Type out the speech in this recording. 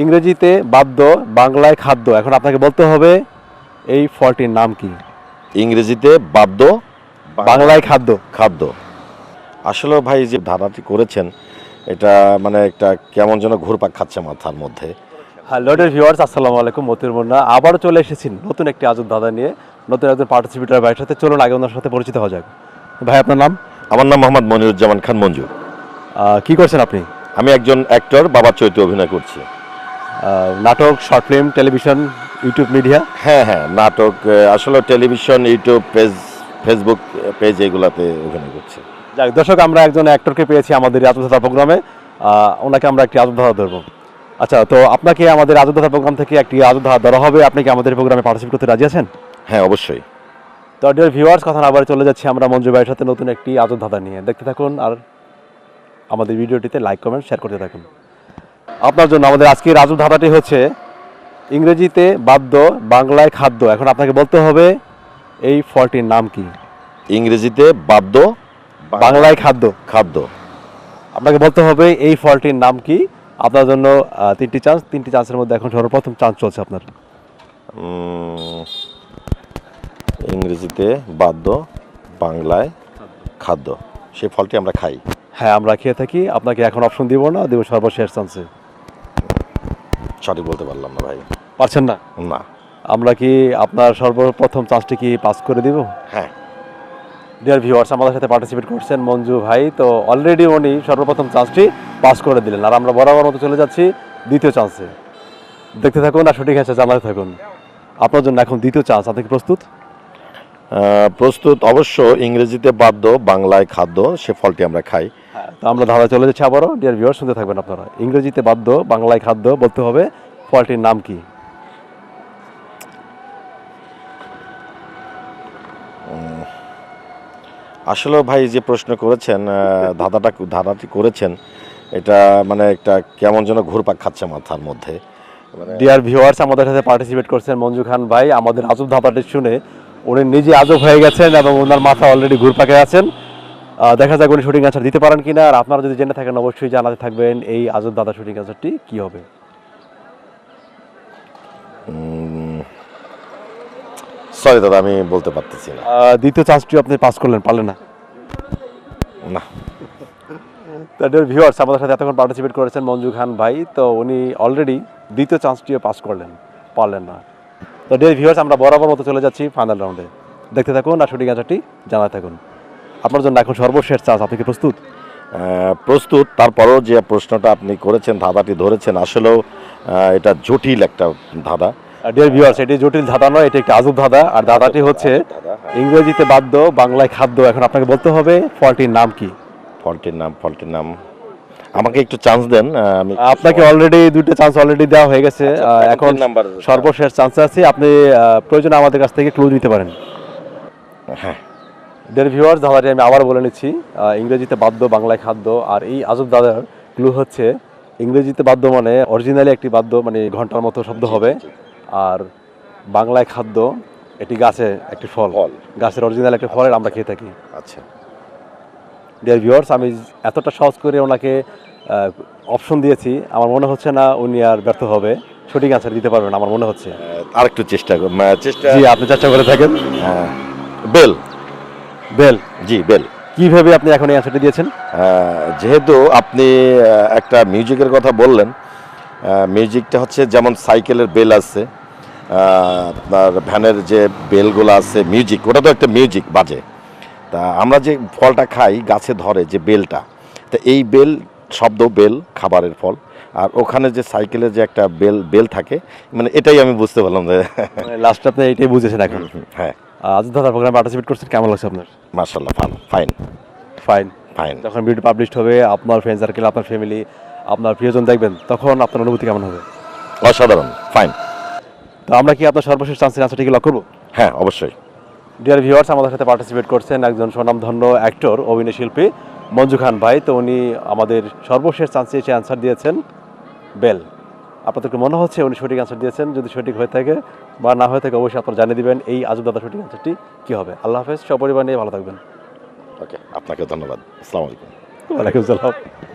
ইংরেজিতে বাদ্য বাংলায় খাদ্য। এখন আপনাকে বলতে হবে এই ফলটির নাম কি? ইংরেজিতে বাদ্য বাংলায় খাদ্য। খাদ্য। আসলে ভাই যে ধাঁধাটি করেছেন এটা মানে একটা কেমন যেন ঘুরপাক খাচ্ছে মাথার মধ্যে। হ্যাঁ লর্ডের ভিউয়ার্স আসসালামু আলাইকুম মতির মুন্না। আবারও চলে এসেছি নতুন একটি আজব দাদা নিয়ে। নতুন একজন পার্টিসিপেটার ভাইয়ের সাথে। চলুন আগে ওনার সাথে পরিচিত হওয়া যাক। ভাই আপনার নাম? আমার নাম মোহাম্মদ মনিরুজ্জামান খান মঞ্জু কি করছেন আপনি? আমি একজন অ্যাক্টর বাবার চরিত্রে অভিনয় করছি। নাটক short film television YouTube media হ্যাঁ হ্যাঁ নাটক আসলে television YouTube page Facebook page এগুলাতে অভিনয় করছে। যাক দর্শক আমরা একজন অ্যাক্টরকে পেয়েছি আমাদের আজব প্রোগ্রামে। ওনাকে আমরা একটি দাদা ধরবো। আচ্ছা তো আপনাকে আমাদের দাদা প্রোগ্রাম থেকে একটি দাদা ধরা হবে। আপনি কি আমাদের প্রোগ্রামে পার্টিসিপেট করতে রাজি আছেন? হ্যাঁ অবশ্যই। তো ডিয়ার ভিউয়ার্স কথা না আবার চলে যাচ্ছি আমরা মঞ্জু ভাইয়ের সাথে নতুন একটি ধাঁধা নিয়ে। দেখতে থাকুন আর আমাদের ভিডিওটিতে লাইক কমেন্ট শেয়ার করতে থাকুন। আপনার জন্য আমাদের আজকের রাজু ধাঁধাটি হচ্ছে ইংরেজিতে বাদ্য বাংলায় খাদ্য। এখন আপনাকে বলতে হবে এই ফলটির নাম কি? ইংরেজিতে বাদ্য বাংলায় খাদ্য। খাদ্য। আপনাকে বলতে হবে এই ফলটির নাম কি? আপনার জন্য তিনটি চান্স তিনটি চান্সের মধ্যে এখন সর্বপ্রথম চান্স চলছে আপনার। ইংরেজিতে বাদ্য বাংলায় খাদ্য। সেই ফলটি আমরা খাই। হ্যাঁ আমরা খেয়ে থাকি। আপনাকে এখন অপশন দিব না দেবো সর্বশেষ চান্সে সঠিক বলতে পারলাম না ভাই। পারছেন না? না। আমরা কি আপনার সর্বপ্রথম চান্সটি কি পাস করে দিব? হ্যাঁ। ডিয়ার ভিউয়ার্স আমাদের সাথে পার্টিসিপেট করছেন মঞ্জু ভাই তো অলরেডি উনি সর্বপ্রথম চান্সটি পাস করে দিলেন। আর আমরা বরাবর মতো চলে যাচ্ছি দ্বিতীয় চান্সে দেখতে থাকুন আর সঠিক আছে জানাতে থাকুন। আপনার জন্য এখন দ্বিতীয় চান্স আপনি কি প্রস্তুত? প্রস্তুত অবশ্য ইংরেজিতে বাদ্য বাংলায় খাদ্য সে ফলটি আমরা খাই। তো আমরা ধারা চলে যাচ্ছি আবারও। ডিয়ার ভিউয়ার্স শুনতে থাকবেন আপনারা। ইংরেজিতে বাদ্য বাংলায় খাদ্য বলতে হবে ফলটির নাম কি? আসলে ভাই যে প্রশ্ন করেছেন ধাঁধাটা ধাঁধাটি করেছেন এটা মানে একটা কেমন যেন ঘুরপাক খাচ্ছে মাথার মধ্যে। মানে ডিয়ার ভিউয়ার্স আমাদের সাথে পার্টিসিপেট করছেন মঞ্জু খান ভাই। আমাদের আজব ধাঁধাটি শুনে উনি নিজে আজব হয়ে গেছেন এবং ওনার মাথা অলরেডি ঘুরপাকে আছেন। দেখা যাক উনি শুটিং আনসার দিতে পারেন কিনা। আর আপনারা যদি জেনে থাকেন অবশ্যই জানাতে থাকবেন এই আজব দাদা শুটিং আনসারটি কি হবে। সরি দাদা আমি বলতে পারতেছি না। দ্বিতীয় চান্সটিও আপনি পাস করলেন পারলেন না। না। তাদের ভিউয়ার্স আমাদের সাথে এতক্ষণ পার্টিসিপেট করেছেন মঞ্জু খান ভাই। তো উনি অলরেডি দ্বিতীয় চান্সটিও পাস করলেন পারলেন না। তো ডিয়ার ভিউয়ার্স আমরা বরাবর মতো চলে যাচ্ছি ফাইনাল রাউন্ডে দেখতে থাকুন আর শুটিং আনসারটি জানাতে থাকুন। আপনার জন্য এখন সর্বশেষ চান্স আপনি কি প্রস্তুত? প্রস্তুত। তারপরেও যে প্রশ্নটা আপনি করেছেন ধাঁধাটি ধরেছেন আসলেও এটা জটিল একটা ধাঁধা। ডিয়ার ভিউয়ার্স এটি জটিল ধাঁধা নয় এটি একটি আজব ধাঁধা। আর ধাঁধাটি হচ্ছে ইংরেজিতে বাদ্য বাংলায় খাদ্য। এখন আপনাকে বলতে হবে ফলটির নাম কি? ফলটির নাম ফলটির নাম। আমাকে একটু চান্স দেন আমি আপনাকে অলরেডি দুটো চান্স অলরেডি দেওয়া হয়ে গেছে। আচ্ছা, এখন এখন নাম্বার সর্বশেষ চান্সে আছে। আপনি প্রয়োজনে আমাদের কাছ থেকে ক্লু নিতে পারেন। হ্যাঁ। ডিয়ার ভিউয়ার্স ধাঁধাটি আমি আবার বলে নিচ্ছি ইংরেজিতে বাদ্য বাংলায় খাদ্য আর এই আজব দাদার ক্লু হচ্ছে ইংরেজিতে বাদ্য মানে অরিজিনালি একটি বাদ্য মানে ঘণ্টার মতো শব্দ হবে আর বাংলায় খাদ্য এটি গাছে একটি ফল। ফল। গাছের অরিজিনাল একটি ফলের আমরা খেয়ে থাকি। আচ্ছা। ডিয়ার ভিউয়ার্স আমি এতটা সহজ করে ওনাকে অপশন দিয়েছি আমার মনে হচ্ছে না উনি আর ব্যর্থ হবে। সঠিক আনসার দিতে পারবেন আমার মনে হচ্ছে। আহ, আরেকটু চেষ্টা চেষ্টা জি আপনি চেষ্টা করে থাকেন। হ্যাঁ, বেল। বেল জি বেল। কি ভেবে আপনি এখন এই আনসারটি দিয়েছেন? যেহেতু আপনি একটা মিউজিকের কথা বললেন মিউজিকটা হচ্ছে যেমন সাইকেলের বেল আছে আপনার ভ্যানের যে বেলগুলো আছে মিউজিক ওটা তো একটা মিউজিক বাজে। তা আমরা যে ফলটা খাই গাছে ধরে যে বেলটা তা এই বেল শব্দ বেল খাবারের ফল। আর ওখানে যে সাইকেলের যে একটা বেল বেল থাকে মানে এটাই আমি বুঝতে পারলাম যে লাস্ট আপনি এটাই বুঝেছেন এখন। হ্যাঁ। আজ দাদা প্রোগ্রামে পার্টিসিপেট করছেন কেমন লাগছে আপনার? মার্শাল্লাহ ফাইন ফাইন ফাইন যখন ভিডিও পাবলিশ হবে আপনার ফ্রেন্ড সার্কেল আপনার ফ্যামিলি আপনার প্রিয়জন দেখবেন তখন আপনার অনুভূতি কেমন হবে? অসাধারণ ফাইন তো আমরা কি আপনার সর্বশেষ চান্সের আনসারটিকে লক করব? হ্যাঁ অবশ্যই। ডিয়ার ভিউয়ার্স আমাদের সাথে পার্টিসিপেট করছেন একজন স্বনামধন্য অ্যাক্টর অভিনয় শিল্পী মঞ্জু খান ভাই। তো উনি আমাদের সর্বশেষ চান্সে এসে অ্যান্সার দিয়েছেন বেল আপনাদেরকে মনে হচ্ছে উনি সঠিক অ্যান্সার দিয়েছেন যদি সঠিক হয়ে থাকে বা না হয়ে থাকে অবশ্যই আপনারা জানিয়ে দেবেন এই আজব দাদা সঠিক অ্যান্সারটি কী হবে। আল্লাহ হাফেজ সপরিবার নিয়ে ভালো থাকবেন। ওকে আপনাকে ধন্যবাদ। আসসালামু আলাইকুম। ওয়ালাইকুম সালাম